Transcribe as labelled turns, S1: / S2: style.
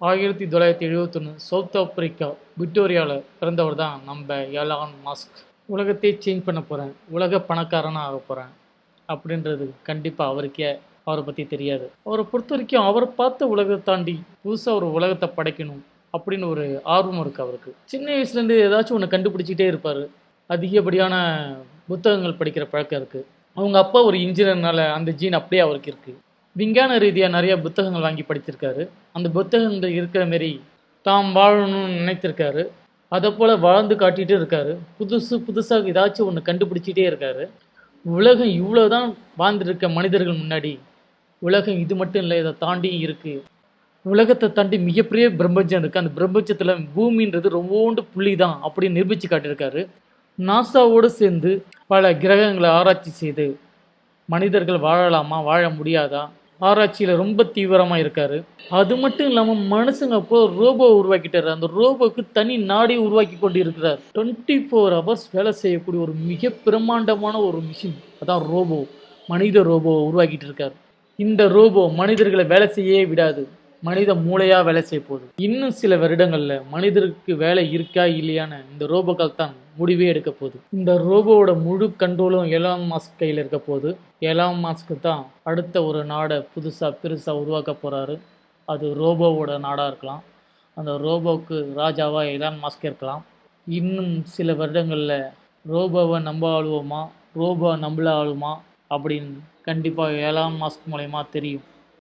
S1: ஆயிரத்தி தொள்ளாயிரத்தி எழுபத்தொன்று சவுத் ஆப்பிரிக்கா விக்டோரியாவில் பிறந்தவர் தான் நம்ம எலான் மாஸ்க். உலகத்தையே சேஞ்ச் பண்ண போகிறேன் உலக பணக்காரனாக ஆக போகிறேன் அப்படின்றது கண்டிப்பாக அவருக்கே அவரை பற்றி தெரியாது. அவரை பொறுத்த வரைக்கும் அவரை பார்த்த உலகத்தை தாண்டி புதுசாக ஒரு உலகத்தை படைக்கணும் அப்படின்னு ஒரு ஆர்வம் இருக்குது அவருக்கு. சின்ன வயசுலேருந்து ஏதாச்சும் ஒன்று கண்டுபிடிச்சிட்டே இருப்பார். அதிகப்படியான புத்தகங்கள் படிக்கிற பழக்கம் இருக்குது அவங்க அப்பா ஒரு இன்ஜினியர்னால அந்த ஜீன் அப்படியே அவருக்கு இருக்குது விஞ்ஞான ரீதியாக நிறைய புத்தகங்கள் வாங்கி படிச்சிருக்காரு அந்த புத்தகங்கள் இருக்கிற மாரி தாம் வாழணும்னு நினைத்திருக்காரு. அதை போல் வாழ்ந்து காட்டிகிட்டே இருக்காரு. புதுசு புதுசாக ஏதாச்சும் ஒன்று கண்டுபிடிச்சிட்டே இருக்காரு. உலகம் இவ்வளோ தான் வாழ்ந்துருக்க மனிதர்கள் முன்னாடி. உலகம் இது மட்டும் இல்லை இதை தாண்டியும் இருக்குது உலகத்தை தாண்டி மிகப்பெரிய பிரபஞ்சம் இருக்குது அந்த பிரபஞ்சத்தில் பூமின்றது ரொம்பவுண்டு புள்ளி தான் அப்படின்னு நிரூபித்து காட்டியிருக்காரு. நாசாவோடு சேர்ந்து பல கிரகங்களை ஆராய்ச்சி செய்து மனிதர்கள் வாழலாமா வாழ முடியாதா? ஆராய்ச்சியில் ரொம்ப தீவிரமாக இருக்கார். அது மட்டும் இல்லாமல் மனுஷங்க அப்போ ரோபோ உருவாக்கிட்டார். அந்த ரோபோக்கு தனி நாடே உருவாக்கி கொண்டு இருக்கிறார் டுவெண்ட்டி ஃபோர் ஹவர்ஸ் வேலை செய்யக்கூடிய ஒரு மிக பிரம்மாண்டமான ஒரு மிஷின் அதான் ரோபோ. மனித ரோபோவை உருவாக்கிட்டு இருக்கார். இந்த ரோபோ மனிதர்களை வேலை செய்யவே விடாது. மனித மூளையாக வேலை செய்ய போகுது. இன்னும் சில வருடங்களில் மனிதருக்கு வேலை இருக்கா இல்லையான இந்த ரோபோக்கள் தான் முடிவே எடுக்க போகுது. இந்த ரோபோவோட முழு கண்ட்ரோலும் எலான் மாஸ்க் கையில் இருக்க போகுது. எலான் மாஸ்க்கு தான் அடுத்த ஒரு நாடை புதுசாக பெருசாக உருவாக்க போகிறாரு அது ரோபோவோட நாடாக இருக்கலாம். அந்த ரோபோவுக்கு ராஜாவாக எலான் மாஸ்க் இருக்கலாம். இன்னும் சில வருடங்களில் ரோபோவை நம்ப ஆளுவோமா? ரோபோ நம்மள ஆளுமா? அப்படின்னு கண்டிப்பாக ஏழாம் மாஸ்க் மூலயமா தெரியும்.